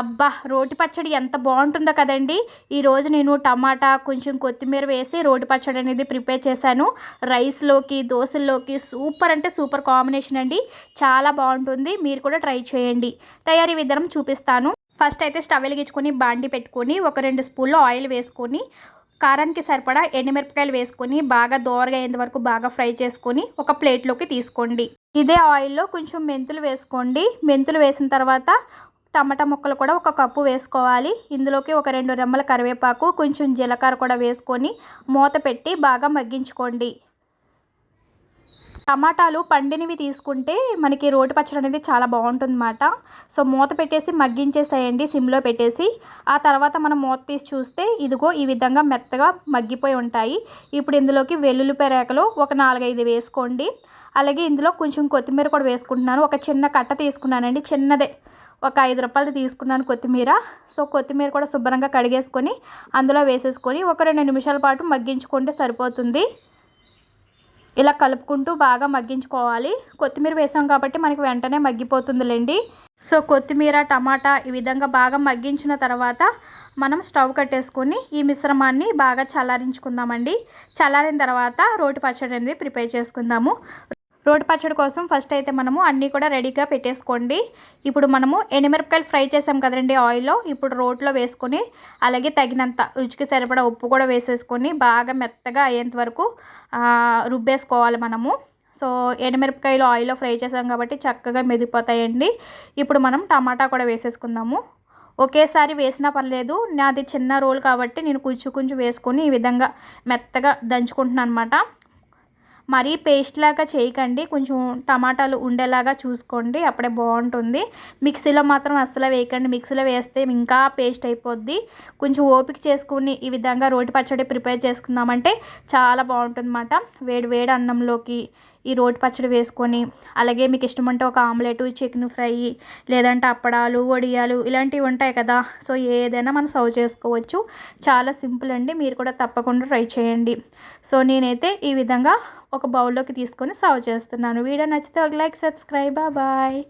అబ్బా రోటి పచ్చడి ఎంత బాగుంటుందో కదండి. ఈరోజు నేను టమాటా కొంచెం కొత్తిమీర వేసి రోటి పచ్చడి అనేది ప్రిపేర్ చేశాను. రైస్లోకి దోశల్లోకి సూపర్ అంటే సూపర్ కాంబినేషన్ అండి. చాలా బాగుంటుంది. మీరు కూడా ట్రై చేయండి. తయారీ విధానం చూపిస్తాను. ఫస్ట్ అయితే స్టవ్ వెలిగించుకొని బాండి పెట్టుకొని ఒక రెండు స్పూన్లు ఆయిల్ వేసుకొని కారానికి సరిపడా ఎండుమిరపకాయలు వేసుకొని బాగా దోరగా అయ్యేంత వరకు బాగా ఫ్రై చేసుకొని ఒక ప్లేట్లోకి తీసుకోండి. ఇదే ఆయిల్లో కొంచెం మెంతులు వేసుకోండి. మెంతులు వేసిన తర్వాత టమాటా ముక్కలు కూడా ఒక కప్పు వేసుకోవాలి. ఇందులోకి ఒక రెండు రెమ్మల కరివేపాకు కొంచెం జీలకర్ర కూడా వేసుకొని మూత పెట్టి బాగా మగ్గించుకోండి. టమాటాలు పండినవి తీసుకుంటే మనకి రోటి పచ్చడి అనేది చాలా బాగుంటుందన్నమాట. సో మూత పెట్టేసి మగ్గించేసేయండి సిమ్లో పెట్టేసి. ఆ తర్వాత మనం మూత తీసి చూస్తే ఇదిగో ఈ విధంగా మెత్తగా మగ్గిపోయి ఉంటాయి. ఇప్పుడు ఇందులోకి వెల్లుల్లిపాయ రేకలు ఒక నాలుగైదు వేసుకోండి. అలాగే ఇందులో కొంచెం కొత్తిమీర కూడా వేసుకుంటున్నాను. ఒక చిన్న కట్ట తీసుకున్నానండి చిన్నదే. ఒక ఐదు రూపాయలు తీసుకున్నాను కొత్తిమీర. సో కొత్తిమీర కూడా శుభ్రంగా కడిగేసుకొని అందులో వేసేసుకొని ఒక రెండు నిమిషాల పాటు మగ్గించుకుంటే సరిపోతుంది. ఇలా కలుపుకుంటూ బాగా మగ్గించుకోవాలి. కొత్తిమీర వేసాం కాబట్టి మనకి వెంటనే మగ్గిపోతుందిలేండి. సో కొత్తిమీర టమాటా ఈ విధంగా బాగా మగ్గించిన తర్వాత మనం స్టవ్ కట్టేసుకొని ఈ మిశ్రమాన్ని బాగా చల్లారించుకుందామండి. చల్లారిన తర్వాత రోటి పచ్చడి అనేది ప్రిపేర్ చేసుకుందాము. రోటి పచ్చడి కోసం ఫస్ట్ అయితే మనము అన్నీ కూడా రెడీగా పెట్టేసుకోండి. ఇప్పుడు మనము ఎండుమిరపకాయలు ఫ్రై చేసాం కదండి ఆయిల్లో. ఇప్పుడు రోట్లో వేసుకొని అలాగే తగినంత రుచికి సరిపడా ఉప్పు కూడా వేసేసుకొని బాగా మెత్తగా అయ్యేంత వరకు రుబ్బేసుకోవాలి మనము. సో ఎండుమిరపకాయలు ఆయిల్లో ఫ్రై చేసాం కాబట్టి చక్కగా మెదిగిపోతాయండి ఇప్పుడు మనం టమాటా కూడా వేసేసుకుందాము. ఒకేసారి వేసినా పర్లేదు నాది చిన్న రోల్ కాబట్టి నేను కొంచెం కొంచెం వేసుకొని ఈ విధంగా మెత్తగా దంచుకుంటున్నాను అనమాట మరీ పేస్ట్ లాగా చేయకండి. కొంచెం టమాటాలు ఉండేలాగా చూసుకోండి. అప్పుడే బాగుంటుంది. మిక్సీలో మాత్రం అస్సలు వేయకండి. మిక్సీలో వేస్తే ఇంకా పేస్ట్ అయిపోద్ది. కొంచెం ఓపిక చేసుకుని ఈ విధంగా రోటి పచ్చడి ప్రిపేర్ చేసుకుందామంటే చాలా బాగుంటుంది అన్నమాట వేడి వేడి అన్నంలోకి ఈ రోటి పచ్చడి వేసుకొని అలాగే మీకు ఇష్టమంటే ఒక ఆమ్లెట్ చికెన్ ఫ్రై లేదంటే అప్పడాలు వడియాలు ఇలాంటివి ఉంటాయి కదా. సో ఏదైనా మనం సర్వ్ చేసుకోవచ్చు. చాలా సింపుల్ అండి. మీరు కూడా తప్పకుండా ట్రై చేయండి. సో నేనైతే ఈ విధంగా ఒక బౌల్లోకి తీసుకొని సర్వ్ చేస్తున్నాను. వీడియో నచ్చితే ఒక లైక్ సబ్స్క్రైబ్. బాయ్.